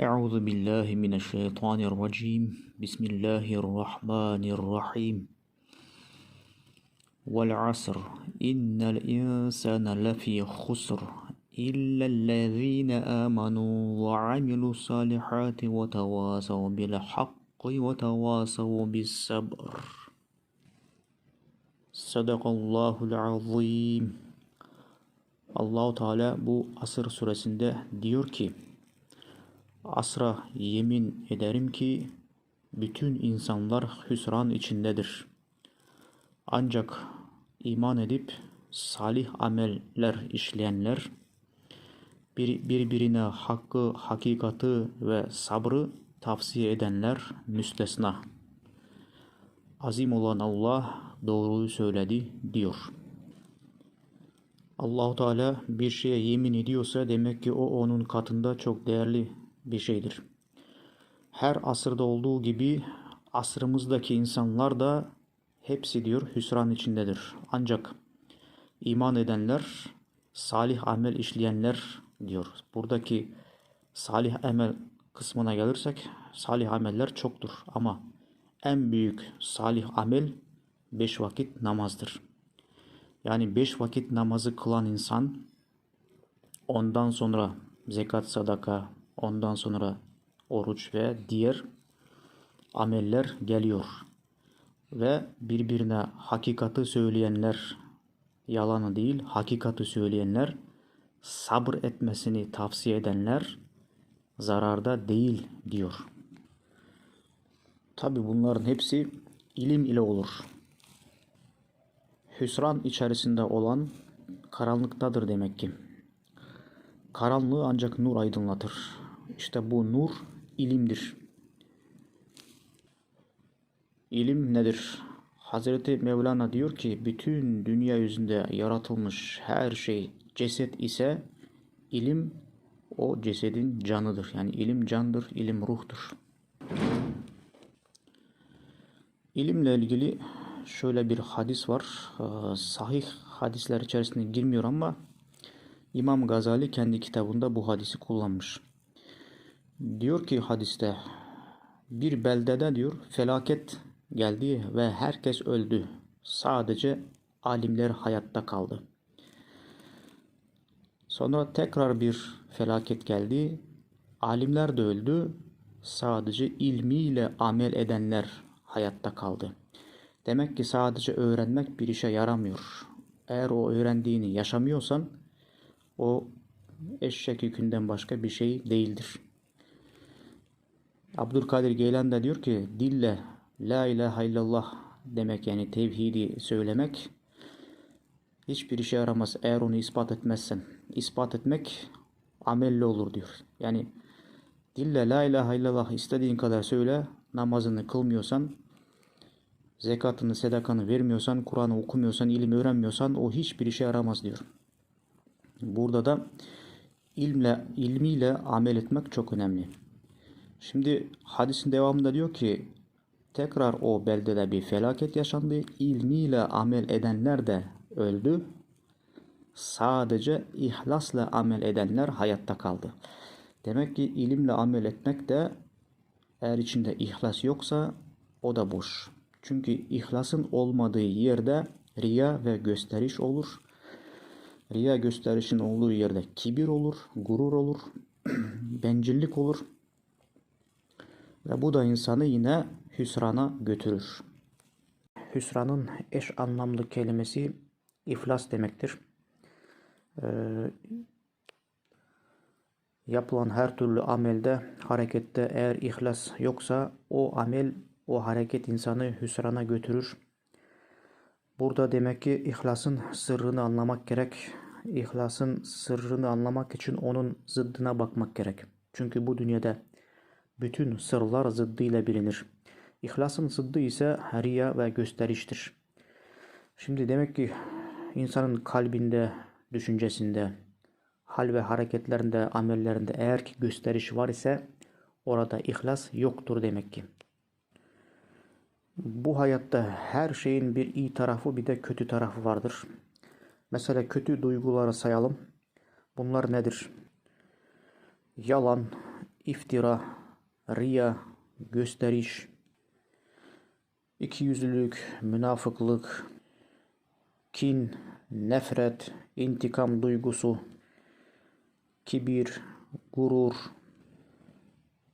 أعوذ بالله من الشيطان الرجيم بسم الله الرحمن الرحيم والعصر إن الإنسان لفي خسر إلا الذين آمنوا وعملوا الصالحات وتواصوا بالحق وتواصوا بالصبر صدق الله العظيم Allahu Teala bu Asır suresinde diyor ki Asra yemin ederim ki bütün insanlar hüsran içindedir. Ancak iman edip salih ameller işleyenler bir, birbirine hakkı, hakikati ve sabrı tavsiye edenler müstesna. Azim olan Allah doğruyu söyledi diyor. Allahu Teala bir şeye yemin ediyorsa demek ki o onun katında çok değerli bir şeydir. Her asırda olduğu gibi asrımızdaki insanlar da hepsi diyor hüsran içindedir. Ancak iman edenler, salih amel işleyenler diyor. Buradaki salih amel kısmına gelirsek salih ameller çoktur ama en büyük salih amel beş vakit namazdır. Yani beş vakit namazı kılan insan ondan sonra zekat, sadaka, ondan sonra oruç ve diğer ameller geliyor. Ve birbirine hakikati söyleyenler, yalanı değil, hakikati söyleyenler, sabır etmesini tavsiye edenler zararda değil diyor. Tabi bunların hepsi ilim ile olur. Hüsran içerisinde olan karanlıktadır demek ki. Karanlığı ancak nur aydınlatır. İşte bu nur ilimdir. İlim nedir? Hazreti Mevlana diyor ki bütün dünya yüzünde yaratılmış her şey ceset ise ilim o cesedin canıdır. Yani ilim candır, ilim ruhtur. İlimle ilgili şöyle bir hadis var. Ee, sahih hadisler içerisine girmiyor ama İmam Gazali kendi kitabında bu hadisi kullanmış. Diyor ki hadiste bir beldede diyor felaket geldi ve herkes öldü. Sadece alimler hayatta kaldı. Sonra tekrar bir felaket geldi. Alimler de öldü. Sadece ilmiyle amel edenler hayatta kaldı. Demek ki sadece öğrenmek bir işe yaramıyor. Eğer o öğrendiğini yaşamıyorsan o eşek yükünden başka bir şey değildir. Abdülkadir Geylan da diyor ki dille la ilahe illallah demek yani tevhidi söylemek hiçbir işe yaramaz eğer onu ispat etmezsen. İspat etmek amelle olur diyor. Yani dille la ilahe illallah istediğin kadar söyle namazını kılmıyorsan zekatını, sedakanı vermiyorsan, Kur'an'ı okumuyorsan, ilim öğrenmiyorsan o hiçbir işe yaramaz diyor. Burada da ilmle, ilmiyle amel etmek çok önemli. Şimdi hadisin devamında diyor ki tekrar o beldede bir felaket yaşandı. İlmiyle amel edenler de öldü. Sadece ihlasla amel edenler hayatta kaldı. Demek ki ilimle amel etmek de eğer içinde ihlas yoksa o da boş. Çünkü ihlasın olmadığı yerde riya ve gösteriş olur. Riya gösterişin olduğu yerde kibir olur, gurur olur, bencillik olur. Ve bu da insanı yine hüsrana götürür. Hüsranın eş anlamlı kelimesi iflas demektir. Ee, yapılan her türlü amelde, harekette eğer ihlas yoksa o amel, o hareket insanı hüsrana götürür. Burada demek ki ihlasın sırrını anlamak gerek. İhlasın sırrını anlamak için onun zıddına bakmak gerek. Çünkü bu dünyada bütün sırlar zıddıyla bilinir. İhlasın zıddı ise riya ve gösteriştir. Şimdi demek ki insanın kalbinde, düşüncesinde, hal ve hareketlerinde, amellerinde eğer ki gösteriş var ise orada ihlas yoktur demek ki. Bu hayatta her şeyin bir iyi tarafı bir de kötü tarafı vardır. Mesela kötü duyguları sayalım. Bunlar nedir? Yalan, iftira, riya, gösteriş, ikiyüzlülük, münafıklık, kin, nefret, intikam duygusu, kibir, gurur,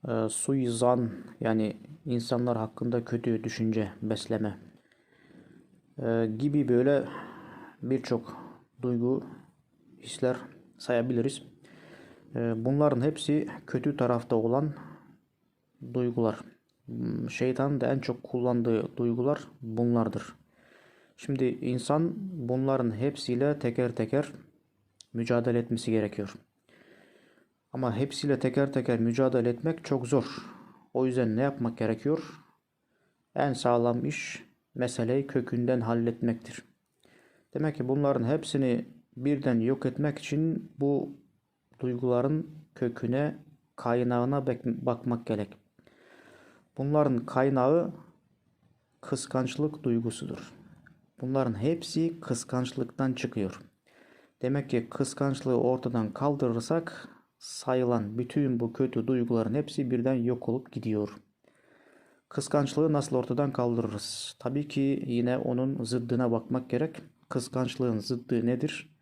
e, suizan yani insanlar hakkında kötü düşünce besleme e, gibi böyle birçok duygu, hisler sayabiliriz. E, bunların hepsi kötü tarafta olan duygular. Hmm, Şeytanın da en çok kullandığı duygular bunlardır. Şimdi insan bunların hepsiyle teker teker mücadele etmesi gerekiyor. Ama hepsiyle teker teker mücadele etmek çok zor. O yüzden ne yapmak gerekiyor? En sağlam iş meseleyi kökünden halletmektir. Demek ki bunların hepsini birden yok etmek için bu duyguların köküne, kaynağına bakmak gerek. Bunların kaynağı kıskançlık duygusudur. Bunların hepsi kıskançlıktan çıkıyor. Demek ki kıskançlığı ortadan kaldırırsak sayılan bütün bu kötü duyguların hepsi birden yok olup gidiyor. Kıskançlığı nasıl ortadan kaldırırız? Tabii ki yine onun zıddına bakmak gerek. Kıskançlığın zıddı nedir?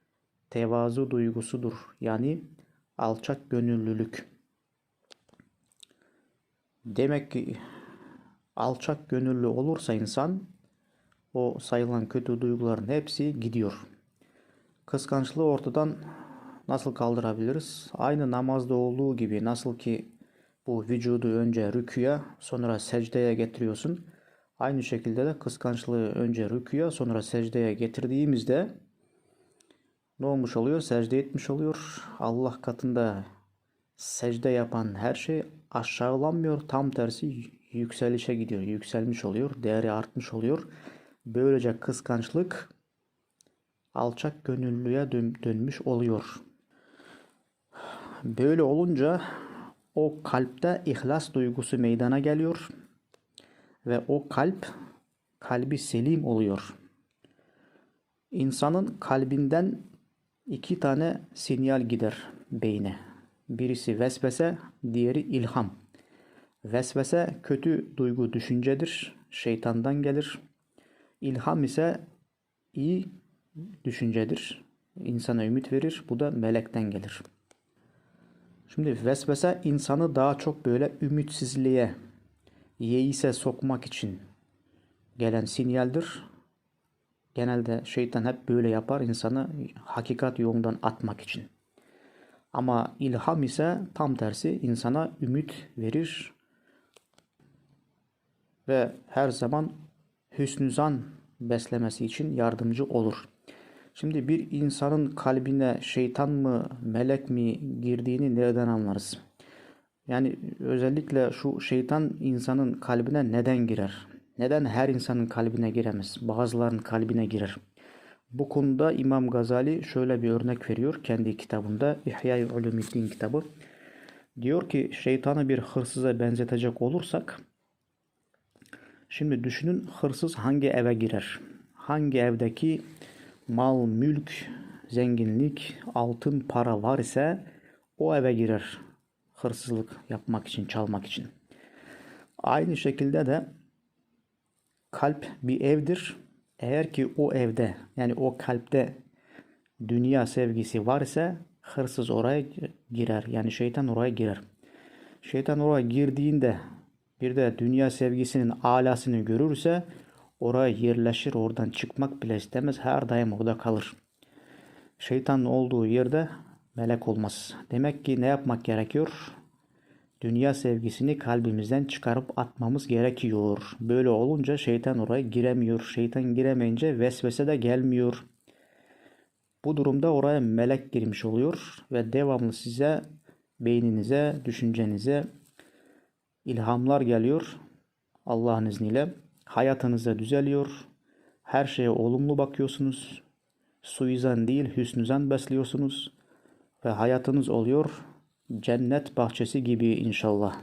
Tevazu duygusudur. Yani alçak gönüllülük. Demek ki alçak gönüllü olursa insan o sayılan kötü duyguların hepsi gidiyor. Kıskançlığı ortadan nasıl kaldırabiliriz? Aynı namazda olduğu gibi nasıl ki bu vücudu önce rüküye sonra secdeye getiriyorsun. Aynı şekilde de kıskançlığı önce rüküye sonra secdeye getirdiğimizde ne olmuş oluyor? Secde etmiş oluyor. Allah katında secde yapan her şey aşağılanmıyor. Tam tersi yükselişe gidiyor. Yükselmiş oluyor. Değeri artmış oluyor. Böylece kıskançlık alçak gönüllüye dön dönmüş oluyor. Böyle olunca o kalpte ihlas duygusu meydana geliyor ve o kalp kalbi selim oluyor. İnsanın kalbinden iki tane sinyal gider beyne. Birisi vesvese, diğeri ilham. Vesvese kötü duygu düşüncedir, şeytandan gelir. İlham ise iyi düşüncedir, insana ümit verir. Bu da melekten gelir. Şimdi vesvese insanı daha çok böyle ümitsizliğe, yeise sokmak için gelen sinyaldir. Genelde şeytan hep böyle yapar insanı hakikat yolundan atmak için. Ama ilham ise tam tersi insana ümit verir ve her zaman hüsnü zan beslemesi için yardımcı olur. Şimdi bir insanın kalbine şeytan mı melek mi girdiğini nereden anlarız? Yani özellikle şu şeytan insanın kalbine neden girer? Neden her insanın kalbine giremez? Bazıların kalbine girer. Bu konuda İmam Gazali şöyle bir örnek veriyor kendi kitabında İhya-i Ulumuddin kitabı. Diyor ki şeytanı bir hırsıza benzetecek olursak şimdi düşünün hırsız hangi eve girer? Hangi evdeki mal, mülk, zenginlik, altın, para var ise o eve girer. Hırsızlık yapmak için, çalmak için. Aynı şekilde de kalp bir evdir. Eğer ki o evde yani o kalpte dünya sevgisi var ise hırsız oraya girer. Yani şeytan oraya girer. Şeytan oraya girdiğinde bir de dünya sevgisinin alasını görürse oraya yerleşir. Oradan çıkmak bile istemez. Her daim orada kalır. Şeytanın olduğu yerde melek olmaz. Demek ki ne yapmak gerekiyor? Dünya sevgisini kalbimizden çıkarıp atmamız gerekiyor. Böyle olunca şeytan oraya giremiyor. Şeytan giremeyince vesvese de gelmiyor. Bu durumda oraya melek girmiş oluyor ve devamlı size beyninize, düşüncenize ilhamlar geliyor. Allah'ın izniyle hayatınızda düzeliyor. Her şeye olumlu bakıyorsunuz. Suizan değil hüsnüzan besliyorsunuz ve hayatınız oluyor cennet bahçesi gibi inşallah.